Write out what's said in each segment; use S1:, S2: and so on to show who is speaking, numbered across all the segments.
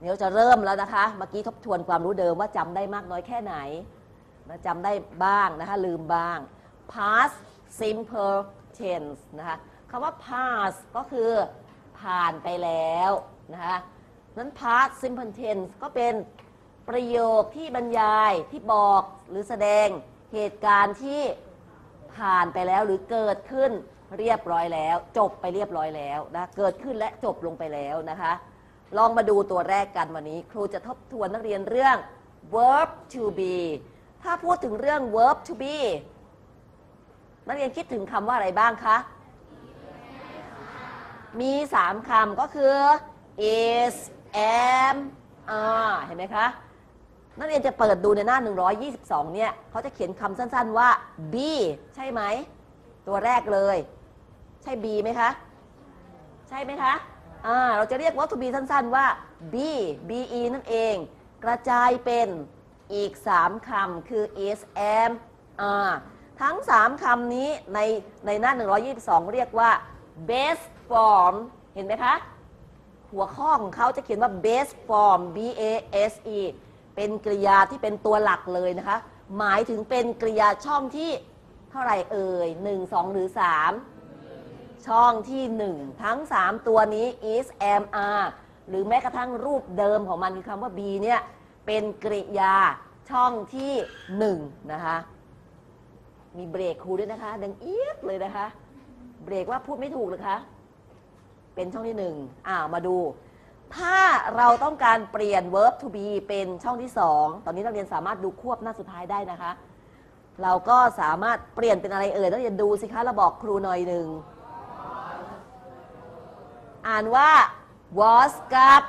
S1: เดี๋ยวจะเริ่มแล้วนะคะ เมื่อกี้ทบทวนความรู้เดิมว่าจำได้มากน้อยแค่ไหนนะจำได้บ้างนะคะ ลืมบ้าง past simple tense นะคะคำว่า past ก็คือผ่านไปแล้วนะคะนั้น past simple tense ก็เป็นประโยคที่บรรยายที่บอกหรือแสดงเหตุการณ์ที่ผ่านไปแล้วหรือเกิดขึ้นเรียบร้อยแล้ว จบไปเรียบร้อยแล้วนะเกิดขึ้นและจบลงไปแล้วนะคะ ลองมาดูตัวแรกกันวันนี้ ครูจะทบทวนนักเรียนเรื่อง verb to be ถ้าพูดถึงเรื่อง verb to be นักเรียนคิดถึงคำว่าอะไรบ้างคะ มีสามคำก็คือ is am are เห็นไหมคะ นักเรียนจะเปิดดูในหน้า 122 เนี่ยเขาจะเขียนคำสั้นๆว่า be ใช่ไหม ตัวแรกเลย ใช่ be ไหมคะ ใช่ไหมคะ อ่าเราจะเรียกว่า to be สั้นๆว่า be be นั่นเอง กระจายเป็นอีก 3คำคือ is am are ทั้ง 3คำนี้ในในหน้า 122 เรียกว่า base form เห็นไหมคะ หัวข้อของเขาจะเขียนว่า base form b a s e เป็นกริยาที่เป็นตัวหลักเลยนะคะ หมายถึงเป็นกริยาช่องที่เท่าไหร่เอ่ย 1 2 หรือ 3 ช่องที่ 1 ทั้ง 3 ตัวนี้ is am are หรือแม้กระทั่งรูปเดิมของมันคือคำว่า be เนี่ยเป็นกริยาช่องที่ 1 นะคะ มีเบรกครูด้วยนะคะ ดังเอียดเลยนะคะ เบรกว่าพูดไม่ถูกเลยคะ เป็นช่องที่หนึ่งอ่ามาดู ถ้าเราต้องการเปลี่ยน verb to be เป็นช่องที่สองตอนนี้นักเรียนสามารถดูควบหน้าสุดท้ายได้นะคะ เราก็สามารถเปลี่ยนเป็นอะไรเอ่ยนักเรียนดูสิคะเราบอกครูหน่อยหนึ่ง อ่านว่า was กับ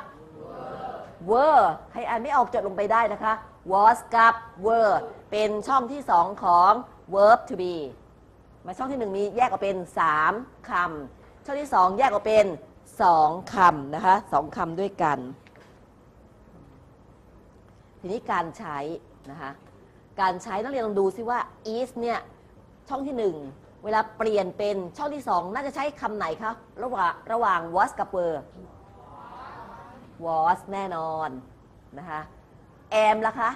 S1: were ใครอ่านไม่ออกจดลงไปได้นะคะ was กับ were เป็นช่องที่สองของ verb to be มาช่องที่หนึ่งนี้แยกออกเป็น 3คำช่องที่สองแยกออกเป็น 2คำนะคะสองคำด้วยกัน ทีนี้การใช้นะคะการใช้นักเรียนลองดูซิว่า is เนี่ยช่องที่หนึ่ง เวลาเปลี่ยนเป็นช่องที่สองน่าจะใช้คำไหนคะระหว่างระหว่าง was กับ were was แน่นอนนะคะ am ล่ะคะ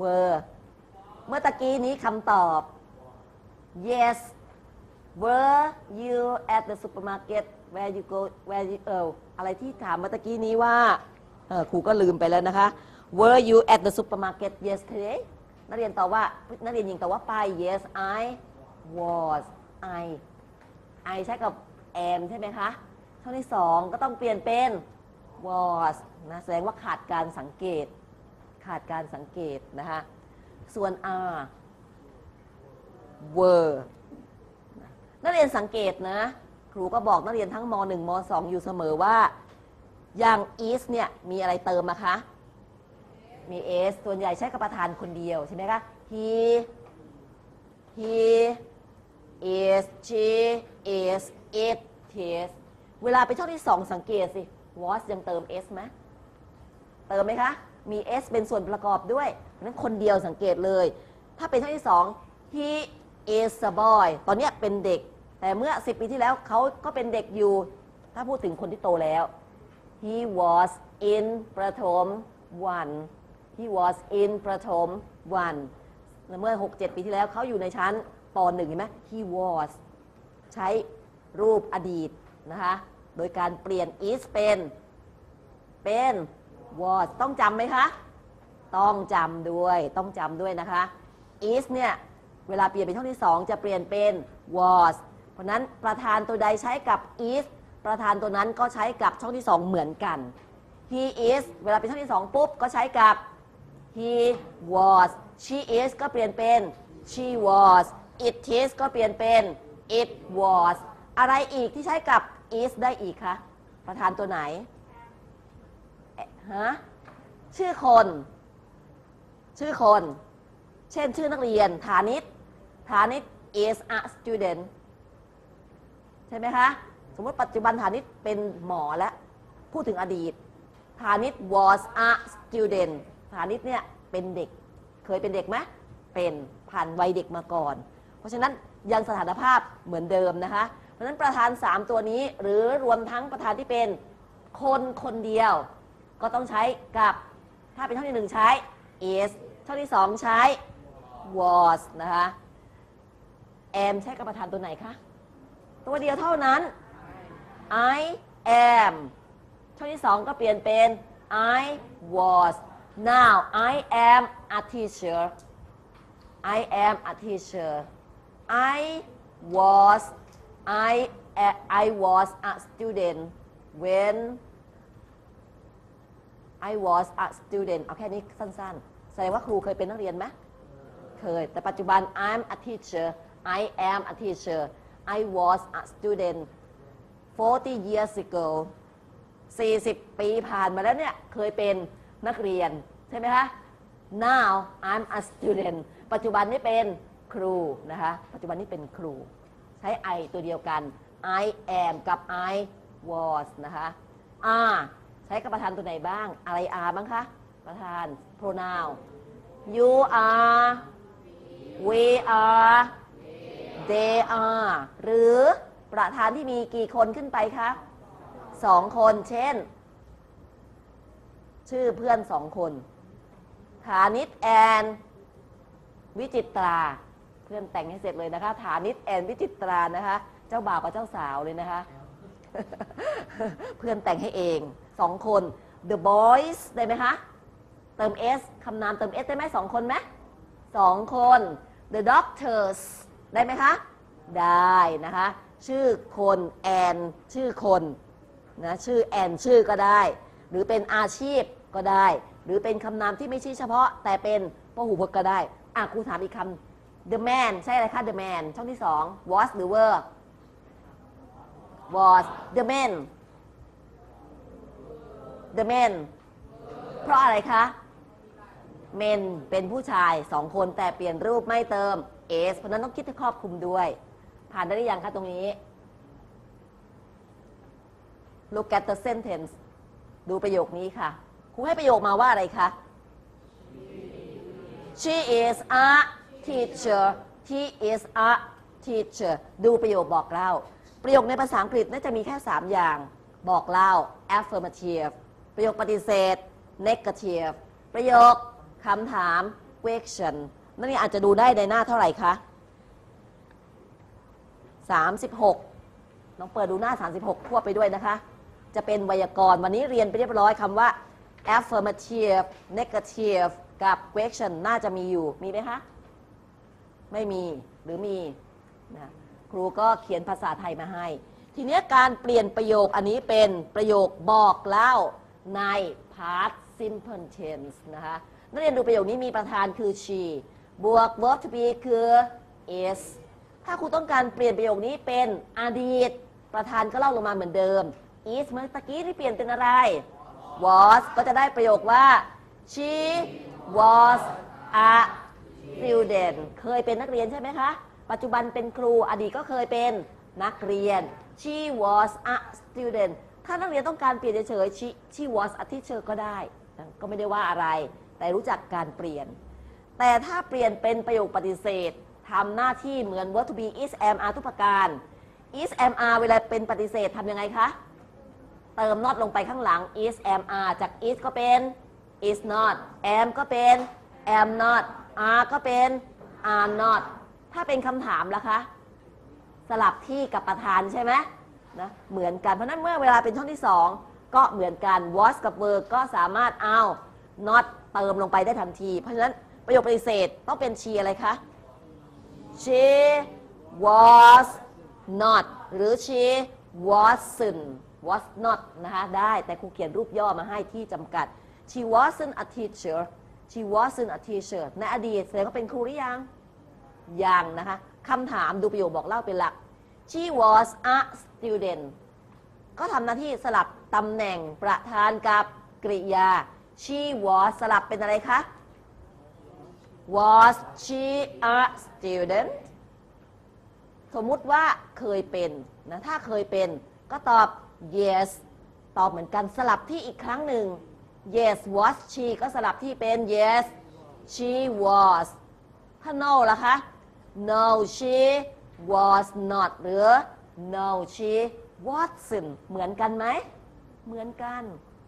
S1: were เมื่อตะกี้นี้คำตอบ yes were you at the supermarket where you go where you เอออะไรที่ถามเมื่อตะกี้นี้ว่าเออครูก็ลืมไปแล้วนะคะ were you at the supermarket yesterday นักเรียนตอบว่านักเรียนหญิงตอบว่าไป yes I was I I ใช้กับ am ใช่ไหมคะช่องที่สองก็ต้องเปลี่ยนเป็น was นะแสดงว่าขาดการสังเกต ขาดการสังเกตนะคะส่วน are were นักเรียนสังเกตนะครูก็บอกนักเรียนทั้งม .1 ม .2 อยู่เสมอว่าอย่าง is เนี่ยมีอะไรเติมมาคะ มี s ส่วนใหญ่ใช้กับประธานคนเดียวใช่ไหมคะ he he is she is it is เวลาไปช่องที่2สังเกตสิ was ยังเติม s ไหมเติมไหมคะ มี s เป็นส่วนประกอบด้วยเพราะนั้นคนเดียวสังเกตเลย ถ้าเป็นช่องที่สอง he is a boy ตอนนี้เป็นเด็ก แต่เมื่อ 10 ปีที่แล้วเขาก็เป็นเด็กอยู่ ถ้าพูดถึงคนที่โตแล้ว he was in ประถม one he was in ประถม one และเมื่อ 6-7 ปีที่แล้วเขาอยู่ในชั้นป .1 เห็นไหม he was ใช้รูปอดีตนะคะ โดยการเปลี่ยน is เป็น เป็น was ต้องจำไหมคะ ต้องจำด้วย ต้องจำด้วยนะคะ is เนี่ย เวลาเปลี่ยนเป็นช่องที่ 2 จะเปลี่ยนเป็น was เพราะนั้นประธานตัวใดใช้กับ is ประธานตัวนั้นก็ใช้กับช่องที่ 2 เหมือนกัน he is เวลาเป็นช่องที่ 2 ปุ๊บ ก็ใช้กับ he was she is ก็เปลี่ยนเป็น she was it is ก็เปลี่ยนเป็น it was อะไรอีกที่ใช้กับ is ได้อีกคะประธานตัวไหนฮะชื่อคน ชื่อคน เช่นชื่อนักเรียนฐานิตฐานิต is a student ใช่ไหมคะ สมมติปัจจุบันฐานิตเป็นหมอแล้ว พูดถึงอดีตฐานิต was a student ฐานิตเนี่ยเป็นเด็กเคยเป็นเด็กไหมเป็นผ่านวัยเด็กมาก่อน เพราะฉะนั้นยังสถานภาพเหมือนเดิมนะคะ เพราะฉะนั้นประธาน 3 ตัวนี้หรือรวมทั้งประธานที่เป็นคนคนเดียว ก็ต้องใช้กับถ้าเป็นช่องที่1ใช้ is ช่องที่2ใช้ was นะคะ am ใช้กับประธานตัวไหนคะ ตัวเดียวเท่านั้น I am ช่องที่2ก็เปลี่ยนเป็น I was now I am a teacher I am a teacher I was I I was a student when I was a student เอาแค่นี้สั้นๆ แสดงว่าครูเคยเป็นนักเรียนไหมเคย แต่ปัจจุบัน I'm a teacher I am a teacher I was a student 40 years ago 40 ปีผ่านมาแล้วเนี่ย เคยเป็น นักเรียน ใช่ไหมคะ now I'm a student ปัจจุบันนี้เป็นครูนะคะ ปัจจุบันนี้เป็นครู ใช้ I ตัวเดียวกัน I am กับ I was นะคะ are ใช้กับประธานตัวไหนบ้าง อะไร are บ้างคะ ประธาน pronoun you are we are they are หรือประธานที่มีกี่คนขึ้นไปคะสองคน เช่น ชื่อเพื่อนสองคนฐานิตแอนวิจิตรา เพื่อนแต่งให้เสร็จเลยนะคะฐานิตแอนวิจิตรานะคะ เจ้าบ่าวกับเจ้าสาวเลยนะคะ เพื่อนแต่งให้เองสองคน the boys ได้ไหมคะ เติม s คำนามเติม s ได้ไหมสองคนไหมสองคน the doctors ได้ไหมคะ ได้นะคะ ชื่อคนแอนชื่อคนนะชื่อแอนชื่อก็ได้ หรือเป็นอาชีพก็ได้ หรือเป็นคำนามที่ไม่ใช่เฉพาะ แต่เป็นพหูพจน์ก็ได้ อะครูถามอีกคำ the man ใช่อะไรคะ the man ช่องที่สอง was หรือ were was the man the man เพราะอะไรคะ men เป็นผู้ชายสองคนแต่เปลี่ยนรูปไม่เติม s เพราะนั้นต้องคิดให้ครอบคลุมด้วย ผ่านได้หรือยังคะตรงนี้ look at the sentence ดูประโยคนี้ค่ะ ครูให้ประโยคมาว่าอะไรคะ she is a teacher he is a teacher ดูประโยคบอกเล่า ประโยคในภาษาอังกฤษน่าจะมีแค่ 3 อย่าง บอกเล่า affirmative ประโยคปฏิเสธ negative ประโยคคำถาม question นั่นนี่อาจจะดูได้ในหน้าเท่าไหร่คะ 36 น้องเปิดดูหน้า 36 ควบไปด้วยนะคะ จะเป็นไวยากรณ์วันนี้เรียนไปเรียบร้อยคำว่า affirmative negative กับ question น่าจะมีอยู่มีไหมคะ ไม่มีหรือมีนะครูก็เขียนภาษาไทยมาให้ ทีนี้การเปลี่ยนประโยคอันนี้เป็นประโยคบอกเล่าใน past simple tense นะคะนักเรียนดูประโยคนี้มีประธานคือ she บวก verb to be คือ is ถ้าครูต้องการเปลี่ยนประโยคนี้เป็นอดีต ประธานก็เล่าลงมาเหมือนเดิม is เมื่อตะกี้ที่เปลี่ยนเป็นอะไร was ก็จะได้ประโยคว่า she was a student เคยเป็นนักเรียนใช่ไหมคะ ปัจจุบันเป็นครูอดีตก็เคยเป็นนักเรียน she was a student ถ้านักเรียนต้องการเปลี่ยนเฉยๆ she she was a teacher ก็ได้ ก็ไม่ได้ว่าอะไร แต่รู้จักการเปลี่ยน แต่ถ้าเปลี่ยนเป็นประโยคปฏิเสธทำหน้าที่เหมือน verb to be is am are ทุกประการ is am are เวลาเป็นปฏิเสธทำยังไงคะ เติม not ลงไปข้างหลัง is am are จาก is ก็เป็น is not am ก็เป็น am not are ก็เป็น are not ถ้าเป็นคำถามล่ะคะ สลับที่กับประธานใช่ไหมนะเหมือนกัน เพราะนั้นเมื่อเวลาเป็นช่องที่ 2 ก็เหมือนกัน was กับ were ก็สามารถเอา not เติมลงไปได้ทันที เพราะฉะนั้นประโยคปฏิเสธต้องเป็น she อะไรคะ she was not หรือ she wasn't was not นะคะ ได้ แต่ครูเขียนรูปย่อมาให้ที่จำกัด she wasn't a teacher she wasn't a teacher ในอดีตแสดงว่าเป็นครูหรือยัง ยังนะคะคำถามดูประโยคบอกเล่าเป็นหลัก she was a student ก็ทำหน้าที่สลับตำแหน่งประธานกับกริยา she was สลับเป็นอะไรคะ was she a student สมมุติว่าเคยเป็นนะ ถ้าเคยเป็นก็ตอบ yes ตอบเหมือนกันสลับที่อีกครั้งหนึ่ง yes was she ก็สลับที่เป็น yes she was ถ้า no ล่ะคะ no she was not หรือ no she wasn't เหมือนกันไหม เหมือนกัน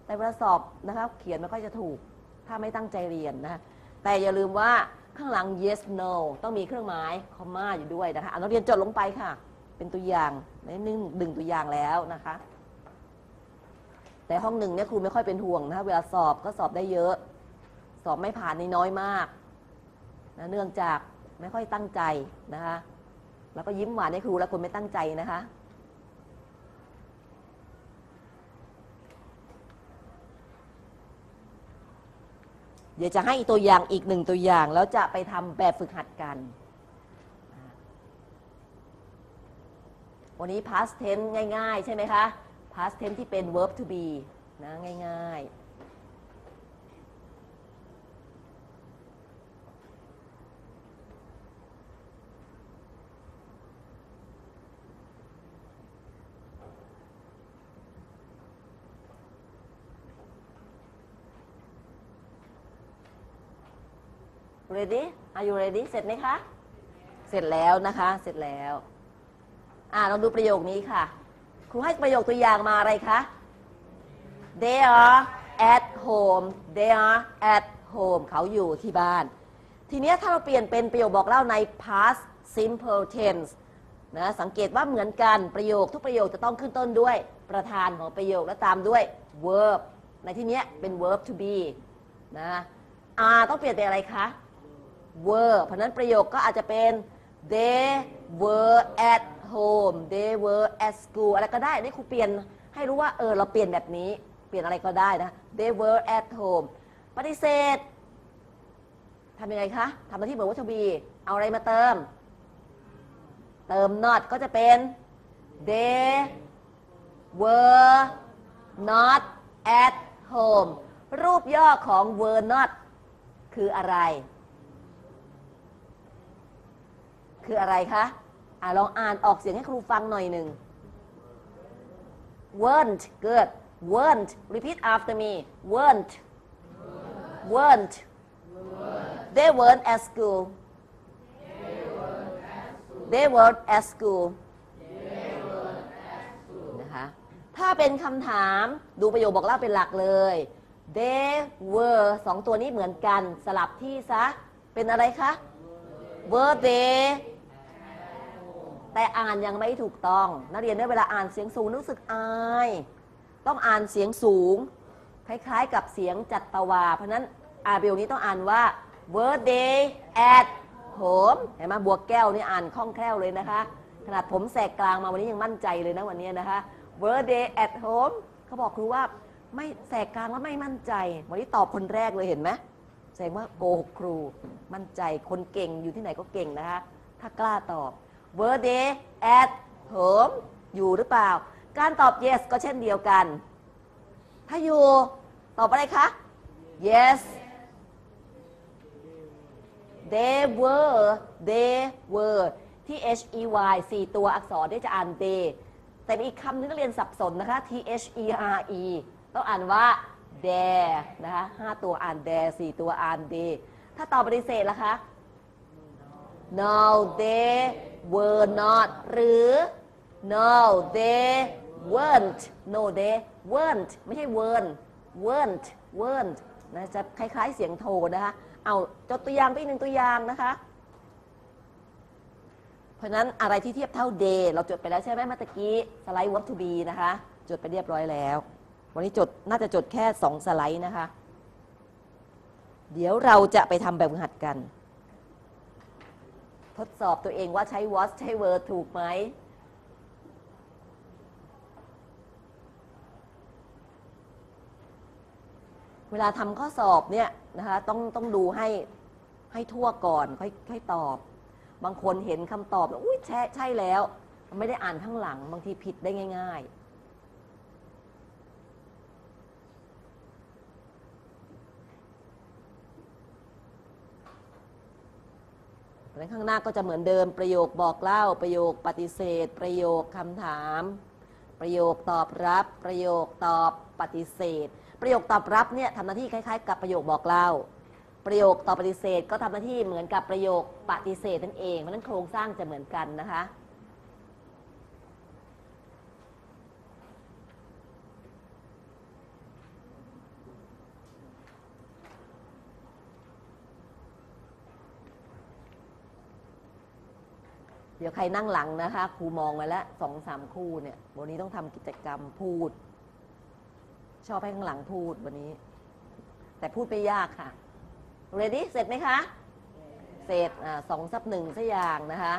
S1: แต่เวลาสอบนะคะเขียนมันก็จะถูก ถ้าไม่ตั้งใจเรียนนะ แต่อย่าลืมว่าข้างหลัง yes no ต้องมีเครื่องหมายคอมมาอยู่ด้วยนะคะ เอานักเรียนจดลงไปค่ะ เป็นตัวอย่างในหนึ่งดึงตัวอย่างแล้วนะคะ แต่ห้องหนึ่งเนี่ยครูไม่ค่อยเป็นห่วงนะคะเวลาสอบก็สอบได้เยอะ สอบไม่ผ่านนี่น้อยมากนะเนื่องจากไม่ค่อยตั้งใจนะคะ แล้วก็ยิ้มหวานให้ครูแล้วคนไม่ตั้งใจนะคะเดี๋ยวจะให้ตัวอย่างอีกหนึ่งตัวอย่าง แล้วจะไปทำแบบฝึกหัดกัน วันนี้ past tense ง่าย ๆ ใช่ไหมคะ past tense ที่เป็น verb to be นะง่ายๆ ready are you ready เสร็จไหมคะ เสร็จแล้วนะคะ เสร็จแล้ว อ่าลองดูประโยคนี้ค่ะ ครูให้ประโยคตัวอย่างมาอะไรคะ they are at home they are at home เขาอยู่ที่บ้าน ทีนี้ถ้าเราเปลี่ยนเป็นประโยคบอกเล่าใน past simple tense นะสังเกตว่าเหมือนกันประโยคทุกประโยคจะต้องขึ้นต้นด้วยประธานของประโยคและตามด้วย verb ในที่นี้เป็น verb to be นะ R ต้องเปลี่ยนเป็นอะไรคะ were เพราะนั้นประโยคก็อาจจะเป็น they were at home they were at school อะไรก็ได้นี่ครูเปลี่ยนให้รู้ว่าเออเราเปลี่ยนแบบนี้ เปลี่ยนอะไรก็ได้นะ they were at home ปฏิเสธทำยังไงคะทำหน้าที่เหมือนวัตถุบีเอาอะไรมาเติม เติม not ก็จะเป็น they were not at home รูปย่อของ were not คืออะไร คืออะไรคะ อ่าลองอ่านออกเสียงให้ครูฟังหน่อยหนึ่ง weren't good weren't repeat after me weren't weren't they weren't at school they weren't at school นะคะถ้าเป็นคำถามดูประโยคบอกเล่าเป็นหลักเลย they were สองตัวนี้เหมือนกันสลับที่ซะ เป็นอะไรคะ were they แต่อ่านยังไม่ถูกต้อง นักเรียนเนี่ยเวลาอ่านเสียงสูงรู้สึกอาย ต้องอ่านเสียงสูง คล้ายๆกับเสียงจัตวา เพราะนั้นอาเบลนี้ต้องอ่านว่า were they at home เห็นไหมบวกแก้วนี่อ่านคล่องแคล่วเลยนะคะ ขนาดผมแสกกลางมาวันนี้ยังมั่นใจเลยนะวันนี้นะคะ were they at home เขาบอกครูว่าไม่แสกกลางแล้วไม่มั่นใจ วันนี้ตอบคนแรกเลยเห็นไหมแสดงว่าโกหกครู มั่นใจคนเก่งอยู่ที่ไหนก็เก่งนะคะ ถ้ากล้าตอบ were they at home อยู่หรือเปล่า การตอบ yes ก็เช่นเดียวกัน ถ้าอยู่ ตอบอะไรคะ yes they were they were ที่ h e y สี่ตัวอักษรที่จะอ่าน they แต่มีอีกคำนึงนักเรียนสับสนนะคะ t h e r e ต้องอ่านว่า there นะคะห้าตัวอ่าน there สี่ตัวอ่าน they ถ้าตอบปฏิเสธล่ะคะ no they were not หรือ no they weren't no they weren't ไม่ใช่ weren't weren't weren't นะจะคล้าย ๆ เสียงโทนะคะ เอาจดตัวอย่างไปอีกหนึ่งตัวอย่างนะคะ เพราะนั้นอะไรที่เทียบเท่า day เราจดไปแล้วใช่ไหมเมื่อตะกี้ สไลด์ verb to be นะคะ จดไปเรียบร้อยแล้ว วันนี้จดน่าจะจดแค่ 2 สไลด์นะคะ เดี๋ยวเราจะไปทำแบบหัดกัน ทดสอบตัวเองว่าใช้ was ใช้ were ถูกไหมเวลาทำข้อสอบเนี่ยนะคะต้องต้องดูให้ให้ทั่วก่อนค่อยค่อยตอบ บางคนเห็นคำตอบแล้วอุ้ยใช่ใช่แล้ว ไม่ได้อ่านข้างหลังบางทีผิดได้ง่าย ๆ ดังนั้นข้างหน้าก็จะเหมือนเดิมประโยคบอกเล่า ประโยคปฏิเสธ ประโยคคำถาม ประโยคตอบรับ ประโยคตอบปฏิเสธ ประโยคตอบรับเนี่ยทำหน้าที่คล้ายๆ กับประโยคบอกเล่า ประโยคตอบปฏิเสธ ก็ทำหน้าที่เหมือนกับประโยคปฏิเสธนั่นเองเพราะนั้นโครงสร้างจะเหมือนกันนะคะ ดี๋ยวใครนั่งหลังนะคะ ครูมองไว้แล้วสองสามคู่เนี่ยวันนี้ต้องทำกิจกรรมพูด ชอบให้ข้างหลังพูดวันนี้ แต่พูดไม่ยากค่ะ ready เสร็จไหมคะ เสร็จอสองซับหนึ่งสักอย่างนะคะ